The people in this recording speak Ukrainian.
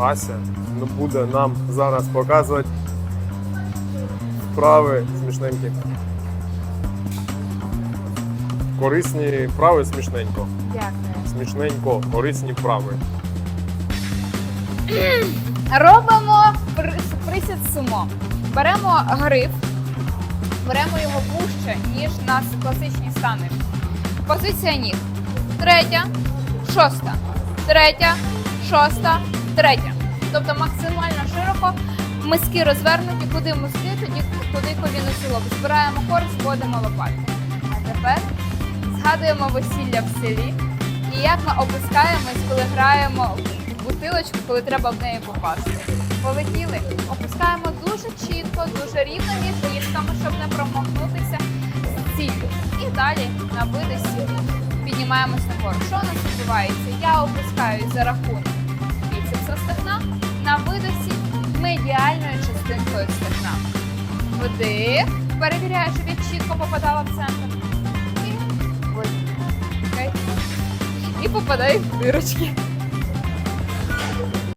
Ася буде нам зараз показувати вправи смішненькі. Корисні вправи смішненько. Дякую. Смішненько, корисні вправи. Робимо прис- присід сумо. Беремо гриф, беремо його вужче, ніж на класичній стани. Позиція ніг. Третя, шоста, третя, шоста, третя. Тобто максимально широко. Миски розвернуті, куди миски, тоді туди коліно сіло. Збираємо корс, вводимо лопатки. А тепер згадуємо весілля в селі. І як ми опускаємось, коли граємо в бутилочку, коли треба в неї попасти. Полетіли, опускаємо дуже чітко, дуже рівно між ліжками, щоб не промахнутися з ціллю. І далі на видосі піднімаємось нагору. Що у нас відбувається? Я опускаюсь за рахунок стегна на видосі медіальною частинкою стегна. Вдих, перевіряю, щоб я чітко попадала в центр. І. Окей? І попадаю в дирочки.